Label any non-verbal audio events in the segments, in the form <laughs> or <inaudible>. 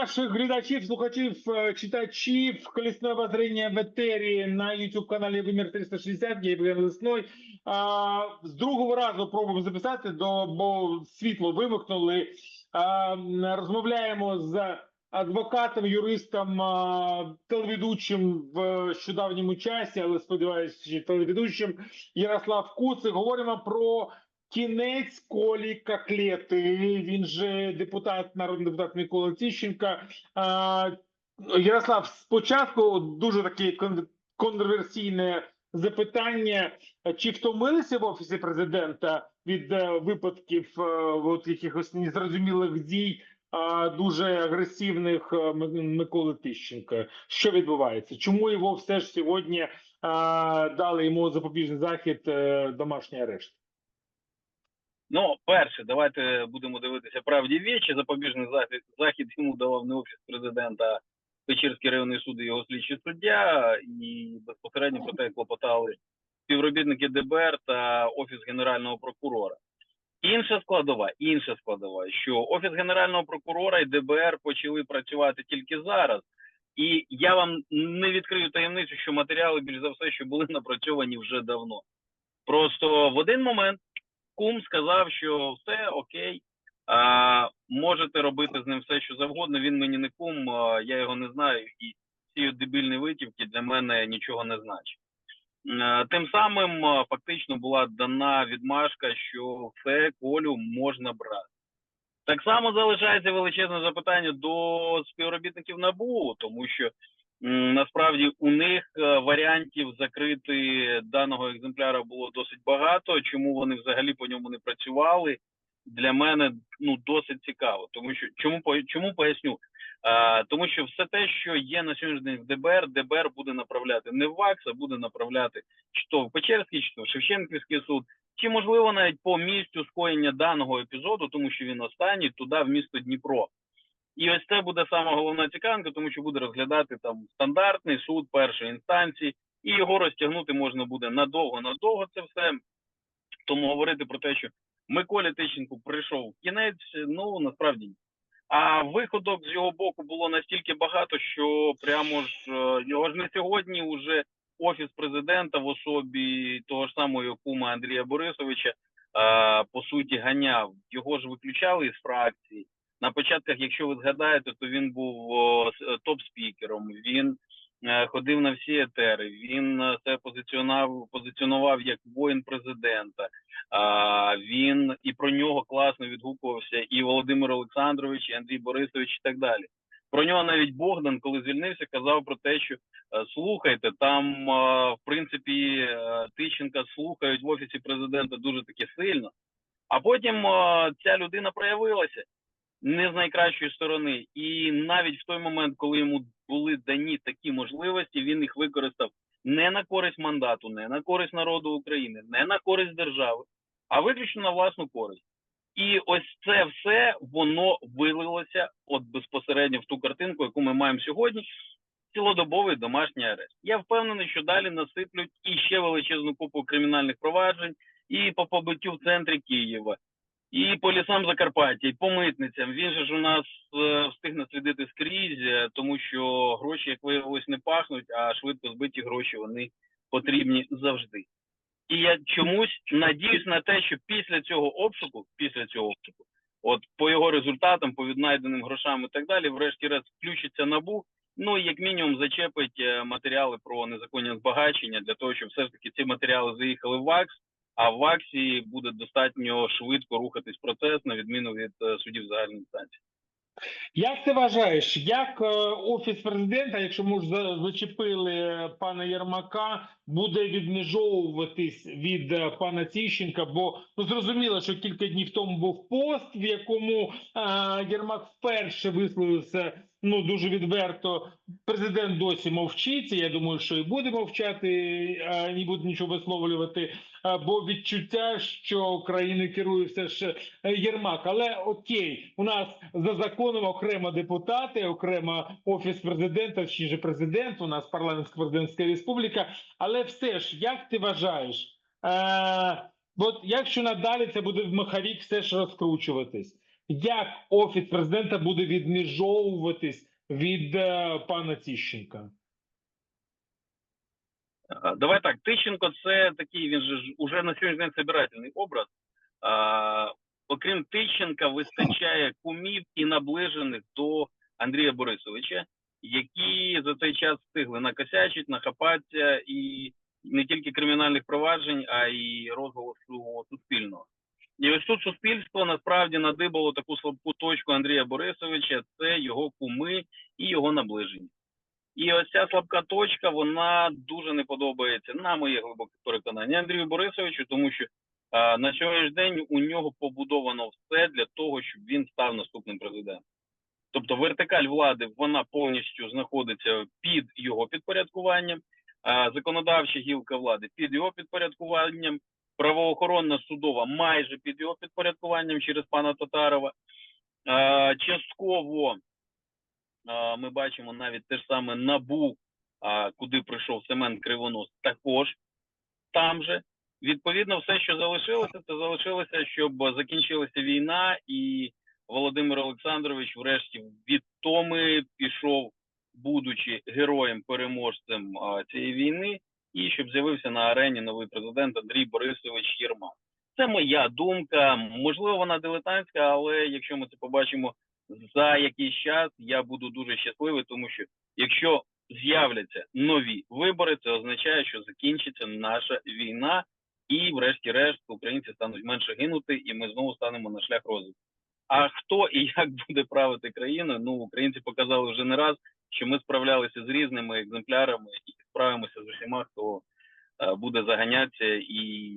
наших глядачів, слухачів, е, читачів колісне обозріння в етері на youtube каналі Вимір 360, я Євген Лесной. А, з другого разу пробуємо записати, до, бо світло вимикнули. Розмовляємо з адвокатом, юристом, а, телеведучим в щодавньому часі, але сподіваюся, телеведучим Ярослав Куцик. Говоримо про Кінець Колі Коклети, він же депутат, народний депутат Микола Тищенка. Ярослав, спочатку дуже таке кон- контроверсійне запитання. Чи втомилися в офісі президента від е, випадків е, от якихось незрозумілих дій дуже агресивних е, Миколи Тищенка? Що відбувається? Чому його все ж сьогодні дали йому запобіжний захід, домашній арешт? Ну, перше, давайте будемо дивитися правді вічі. Запобіжний захід, йому давав не офіс президента, а Печерський районний суд і його слідчий суддя, і безпосередньо про те клопотали співробітники ДБР та офіс генерального прокурора. Інша складова, інша складова, що офіс генерального прокурора і ДБР почали працювати тільки зараз. І я вам не відкрию таємницю, що матеріали більш за все, що були <laughs> напрацьовані вже давно. Просто в один момент кум сказав, що все окей, а, можете робити з ним все, що завгодно. Він мені не кум, а, я його не знаю, і ці дебільні витівки для мене нічого не значать. Тим самим фактично була дана відмашка, що все колю можна брати. Так само залишається величезне запитання до співробітників НАБУ, тому що насправді у них е, варіантів закрити даного екземпляра було досить багато. Чому вони взагалі по ньому не працювали? Для мене ну досить цікаво, тому що чому чому поясню? А, тому що все те, що є на сьогоднішній день в ДБР, ДБР буде направляти не в ВАКС, а буде направляти чи то в Печерський, чи то в Шевченківський суд, чи можливо навіть по місцю скоєння даного епізоду, тому що він останній, туди в місто Дніпро. І ось це буде сама головна цікавинка, тому що буде розглядати там стандартний суд першої інстанції, і його розтягнути можна буде надовго, надовго це все. Тому говорити про те, що Миколі Тищенку прийшов кінець, ну насправді ні. А виходок з його боку було настільки багато, що прямо ж е, його ж не сьогодні уже офіс президента в особі того ж самого кума Андрія Борисовича е, по суті ганяв. Його ж виключали із фракції. На початках, якщо ви згадаєте, то він був е, топ-спікером. Він е, ходив на всі етери. Він е, себе позиціонував, позиціонував як воїн президента. Він і про нього класно відгукувався і Володимир Олександрович, і Андрій Борисович, і так далі. Про нього навіть Богдан, коли звільнився, казав про те, що слухайте, там в принципі Тищенка слухають в офісі президента дуже таки сильно. А потім ця людина проявилася не з найкращої сторони, і навіть в той момент, коли йому були дані такі можливості, він їх використав не на користь мандату, не на користь народу України, не на користь держави, а виключно на власну користь. І ось це все воно вилилося от безпосередньо в ту картинку, яку ми маємо сьогодні. Цілодобовий домашній арешт. Я впевнений, що далі насиплють і ще величезну купу кримінальних проваджень, і по побиттю в центрі Києва, і по лісам Закарпаття, і по митницям. Він же ж у нас е, встиг наслідити скрізь, е, тому що гроші, як виявилось, не пахнуть, а швидко збиті гроші вони потрібні завжди. І я чомусь надіюсь на те, що після цього обшуку, після цього обшуку, от по його результатам, по віднайденим грошам і так далі, врешті-решт включиться набу. Ну і як мінімум зачепить е, матеріали про незаконне збагачення для того, щоб все ж таки ці матеріали заїхали в ВАКС, а в ВАКСі буде достатньо швидко рухатись процес на відміну від е, судів загальної інстанції. Як ти вважаєш, як е, офіс президента, якщо ми ж зачепили е, пана Єрмака, буде відмежовуватись від пана Тищенка? Бо ну зрозуміло, що кілька днів тому був пост, в якому е, Єрмак вперше висловився ну дуже відверто. Президент досі мовчить. Я думаю, що і буде мовчати, не буде нічого висловлювати. Бо відчуття, що країною керує все ж е, Єрмак. Але окей, у нас за законом окремо депутати, окремо офіс президента, чи же президент. У нас парламентська президентська республіка. Але все ж, як ти вважаєш? Е, от якщо надалі це буде в маховік все ж розкручуватись, як офіс президента буде відміжовуватись від е, пана Тіщенка? Давай так, Тищенко це такий, він же уже на сьогоднішній день собирательний образ. А, окрім Тищенка, вистачає кумів і наближених до Андрія Борисовича, які за цей час встигли накосячить, нахапатися і не тільки кримінальних проваджень, а й розголосу суспільного. І ось тут суспільство насправді надибало таку слабку точку Андрія Борисовича, це його куми і його наближені. І ось ця слабка точка, вона дуже не подобається на моє глибоке переконання Андрію Борисовичу, тому що а, на сьогоднішній день у нього побудовано все для того, щоб він став наступним президентом. Тобто вертикаль влади вона повністю знаходиться під його підпорядкуванням, а законодавча гілка влади під його підпорядкуванням, правоохоронна судова майже під його підпорядкуванням через пана Татарова. Частково ми бачимо навіть те ж саме набу, куди прийшов Семен Кривонос, також там же. Відповідно, все, що залишилося, це залишилося, щоб закінчилася війна, і Володимир Олександрович, врешті, від Томи пішов, будучи героєм-переможцем цієї війни, і щоб з'явився на арені новий президент Андрій Борисович Єрмак. Це моя думка. Можливо, вона дилетантська, але якщо ми це побачимо за якийсь час, я буду дуже щасливий, тому що якщо з'являться нові вибори, це означає, що закінчиться наша війна, і, врешті-решт, українці стануть менше гинути, і ми знову станемо на шлях розвитку. А хто і як буде правити країною? Ну, українці показали вже не раз, що ми справлялися з різними екземплярами і справимося з усіма, хто е, буде заганятися і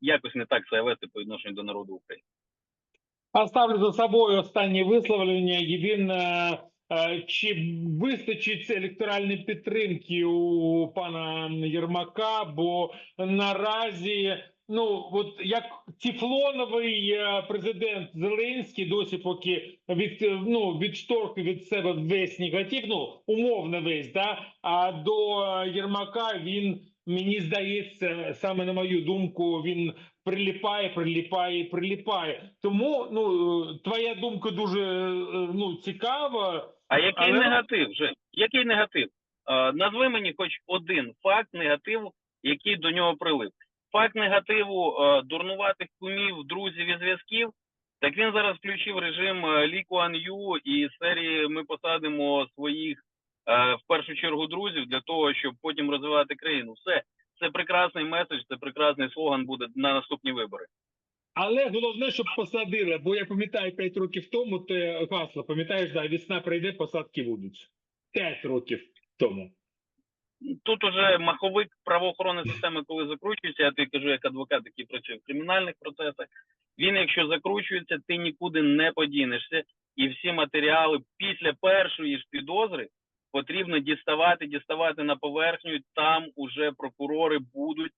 якось не так себе вести по відношенню до народу України. Оставлю за собою останнє висловлення. Єдине, він чи вистачить електоральної підтримки у пана Єрмака, бо наразі, ну от як тефлоновий е, президент Зеленський досі поки від е, ну відшторкує від себе весь негатив, ну умовно весь, да а до Єрмака він. Мені здається, саме на мою думку, він приліпає, приліпає, приліпає. Тому ну е, твоя думка дуже е, ну цікава. А який Але- негатив? Жень? Який негатив? Е, назви мені хоч один факт негативу, який до нього прилип. Факт негативу е, дурнуватих кумів, друзів і зв'язків. Так він зараз включив режим е, Лі Куан Ю і серії ми посадимо своїх е, в першу чергу друзів для того, щоб потім розвивати країну. Все це прекрасний меседж, це прекрасний слоган буде на наступні вибори. Але головне, щоб посадили. Бо я пам'ятаю 5 років тому, те гасло, пам'ятаєш, да, весна прийде, посадки будуть. 5 років тому. Тут уже маховик правоохоронної системи, коли закручується, я тобі кажу, як адвокат, який працює в кримінальних процесах. Він, якщо закручується, ти нікуди не подінешся, і всі матеріали після першої ж підозри потрібно діставати, діставати на поверхню. Там уже прокурори будуть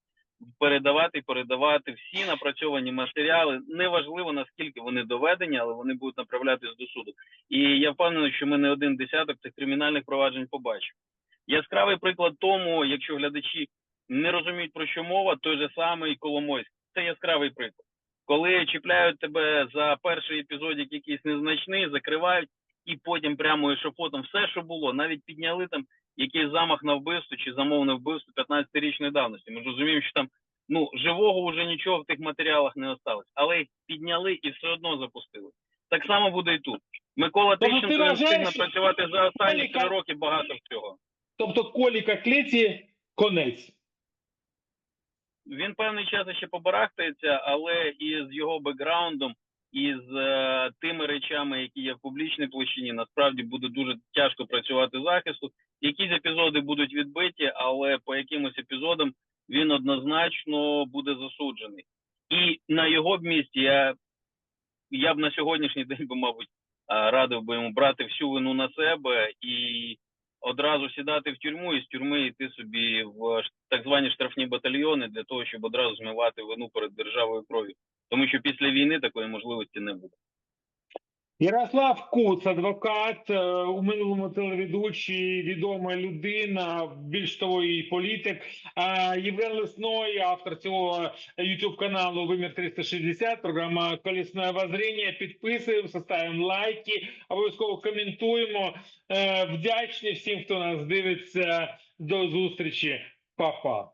передавати і передавати всі напрацьовані матеріали. Неважливо наскільки вони доведені, але вони будуть направлятись до суду. І я впевнений, що ми не один десяток цих кримінальних проваджень побачимо. Яскравий приклад тому, якщо глядачі не розуміють про що мова, той же самий Коломойський. Це яскравий приклад. Коли чіпляють тебе за перший епізодик якийсь незначний, закривають, і потім прямо ешафотом все, що було, навіть підняли там якийсь замах на вбивство чи замовне вбивство 15-річної давності. Ми ж розуміємо, що там ну живого вже нічого в тих матеріалах не осталось, але їх підняли і все одно запустили. Так само буде і тут. Микола Тищенко встиг напрацювати за останні три роки багато всього. Тобто колі котлеті конець. він певний час ще побарахтається, але із його бекграундом, і з е, тими речами, які є в публічній площині, насправді буде дуже тяжко працювати захисту. Якісь епізоди будуть відбиті, але по якимось епізодам він однозначно буде засуджений. І на його б місці я, я б на сьогоднішній день би, мабуть, е, радив би йому брати всю вину на себе і одразу сідати в тюрму і з тюрми йти собі в так звані штрафні батальйони для того, щоб одразу змивати вину перед державою крові, Тому що після війни такої можливості не буде. Ярослав Куц, адвокат, е, у минулому телеведучий, відома людина, більш того, і політик. Євген Лесной, автор цього YouTube каналу Вимір 360, програма Колісне обозріння. Підписуємося, ставимо лайки, обов'язково коментуємо. Е, Вдячні всім, хто нас дивиться. До зустрічі, Па-па.